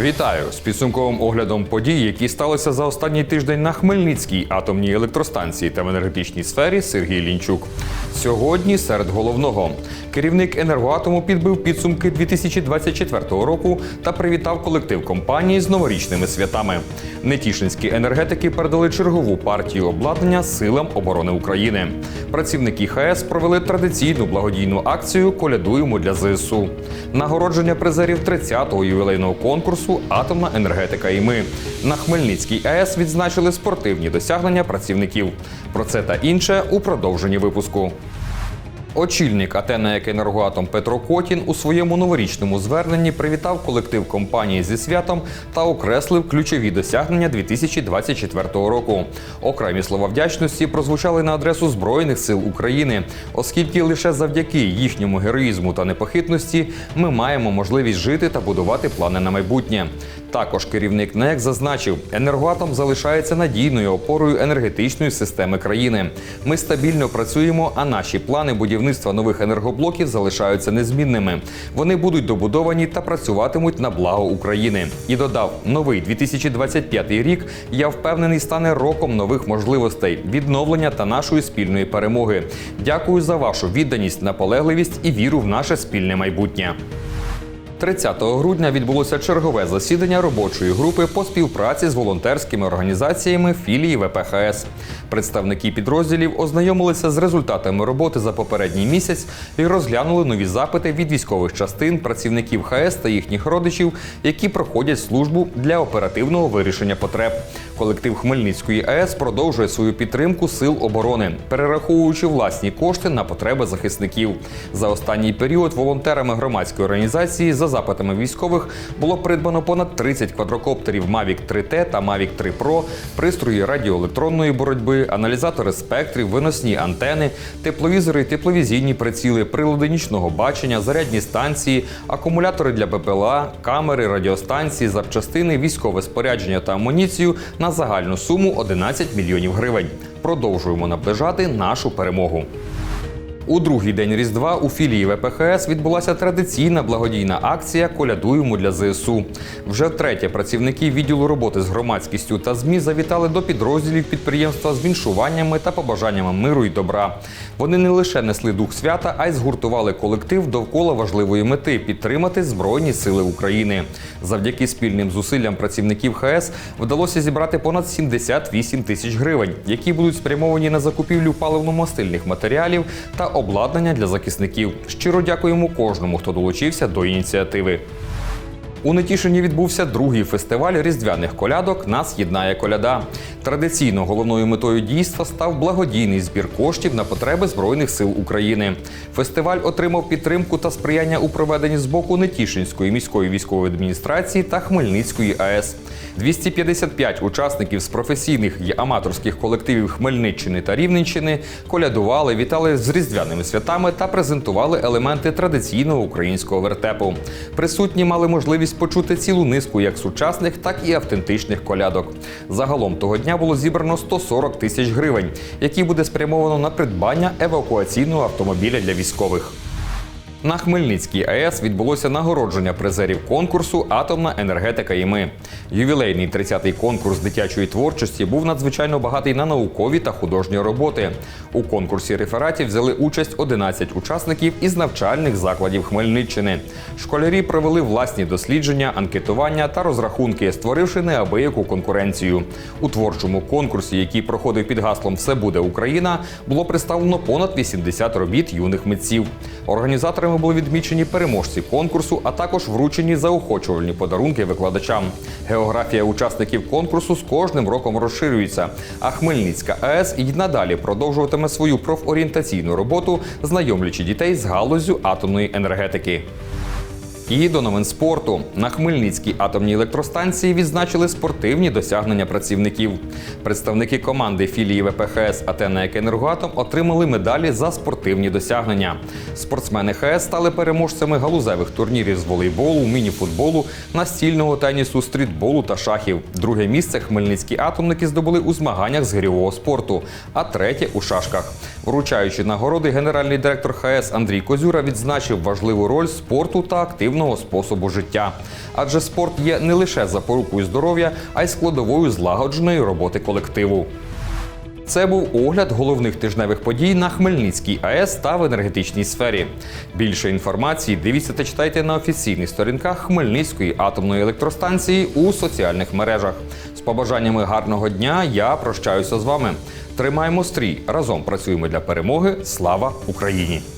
Вітаю з підсумковим оглядом подій, які сталися за останній тиждень на Хмельницькій атомній електростанції та в енергетичній сфері Сергій Лінчук. Сьогодні серед головного керівник енергоатому підбив підсумки 2024 року та привітав колектив компанії з новорічними святами. Нетішинські енергетики передали чергову партію обладнання силам оборони України. Працівники ХС провели традиційну благодійну акцію Колядуємо для ЗСУ. Нагородження призерів 30-го ювілейного конкурсу Атомна енергетика і ми на Хмельницькій АЕС відзначили спортивні досягнення працівників. Про це та інше у продовженні випуску. Очільник АТ «НАЕК «Енергоатом» Петро Котін у своєму новорічному зверненні привітав колектив компанії зі святом та окреслив ключові досягнення 2024 року. Окремі слова вдячності прозвучали на адресу Збройних сил України, оскільки лише завдяки їхньому героїзму та непохитності ми маємо можливість жити та будувати плани на майбутнє. Також керівник НЕК зазначив, енергоатом залишається надійною опорою енергетичної системи країни. Ми стабільно працюємо, а наші плани будівництва нових енергоблоків залишаються незмінними. Вони будуть добудовані та працюватимуть на благо України. І додав, новий 2025 рік я впевнений стане роком нових можливостей, відновлення та нашої спільної перемоги. Дякую за вашу відданість, наполегливість і віру в наше спільне майбутнє. 30 грудня відбулося чергове засідання робочої групи по співпраці з волонтерськими організаціями філії ВПХС. Представники підрозділів ознайомилися з результатами роботи за попередній місяць і розглянули нові запити від військових частин, працівників ХС та їхніх родичів, які проходять службу для оперативного вирішення потреб. Колектив Хмельницької АЕС продовжує свою підтримку сил оборони, перераховуючи власні кошти на потреби захисників. За останній період волонтерами громадської організації за запитами військових було придбано понад 30 квадрокоптерів Mavic 3T та Mavic 3 Pro, пристрої радіоелектронної боротьби, аналізатори спектрів, виносні антени, тепловізори, і тепловізійні приціли, прилади нічного бачення, зарядні станції, акумулятори для БПЛА, камери, радіостанції, запчастини, військове спорядження та амуніцію на загальну суму 11 мільйонів гривень. Продовжуємо наближати нашу перемогу. У другий день Різдва у філії ВПХС відбулася традиційна благодійна акція Колядуємо для ЗСУ. Вже втретє працівники відділу роботи з громадськістю та ЗМІ завітали до підрозділів підприємства з віншуваннями та побажаннями миру і добра. Вони не лише несли дух свята, а й згуртували колектив довкола важливої мети підтримати Збройні Сили України. Завдяки спільним зусиллям працівників ХС вдалося зібрати понад 78 тисяч гривень, які будуть спрямовані на закупівлю паливно-мастильних матеріалів та обладнання для захисників. Щиро дякуємо кожному, хто долучився до ініціативи. У Нетішині відбувся другий фестиваль різдвяних колядок Нас єднає коляда. Традиційно головною метою дійства став благодійний збір коштів на потреби Збройних сил України. Фестиваль отримав підтримку та сприяння у проведенні з боку Нетішинської міської військової адміністрації та Хмельницької АЕС. 255 учасників з професійних і аматорських колективів Хмельниччини та Рівненщини колядували, вітали з різдвяними святами та презентували елементи традиційного українського вертепу. Присутні мали можливість почути цілу низку як сучасних, так і автентичних колядок. Загалом того дня було зібрано 140 тисяч гривень, які буде спрямовано на придбання евакуаційного автомобіля для військових. На Хмельницькій АЕС відбулося нагородження призерів конкурсу Атомна енергетика і ми. Ювілейний 30-й конкурс дитячої творчості був надзвичайно багатий на наукові та художні роботи. У конкурсі рефератів взяли участь 11 учасників із навчальних закладів Хмельниччини. Школярі провели власні дослідження, анкетування та розрахунки, створивши неабияку конкуренцію. У творчому конкурсі, який проходив під гаслом Все буде Україна, було представлено понад 80 робіт юних митців. Організаторами були відмічені переможці конкурсу, а також вручені заохочувальні подарунки викладачам. Географія учасників конкурсу з кожним роком розширюється. А Хмельницька АЕС і надалі продовжуватиме свою профорієнтаційну роботу, знайомлячи дітей з галузю атомної енергетики. І до новин спорту на Хмельницькій атомній електростанції відзначили спортивні досягнення працівників. Представники команди філії ВПХС АТ «НАЕК Енергоатом отримали медалі за спортивні досягнення. Спортсмени ХС стали переможцями галузевих турнірів з волейболу, мініфутболу, настільного тенісу, стрітболу та шахів. Друге місце хмельницькі атомники здобули у змаганнях з гирьового спорту, а третє у шашках. Вручаючи нагороди, генеральний директор ХС Андрій Козюра відзначив важливу роль спорту та активної активного способу життя. Адже спорт є не лише запорукою здоров'я, а й складовою злагодженої роботи колективу. Це був огляд головних тижневих подій на Хмельницькій АЕС та в енергетичній сфері. Більше інформації дивіться та читайте на офіційних сторінках Хмельницької атомної електростанції у соціальних мережах. З побажаннями гарного дня я прощаюся з вами. Тримаємо стрій. Разом працюємо для перемоги. Слава Україні!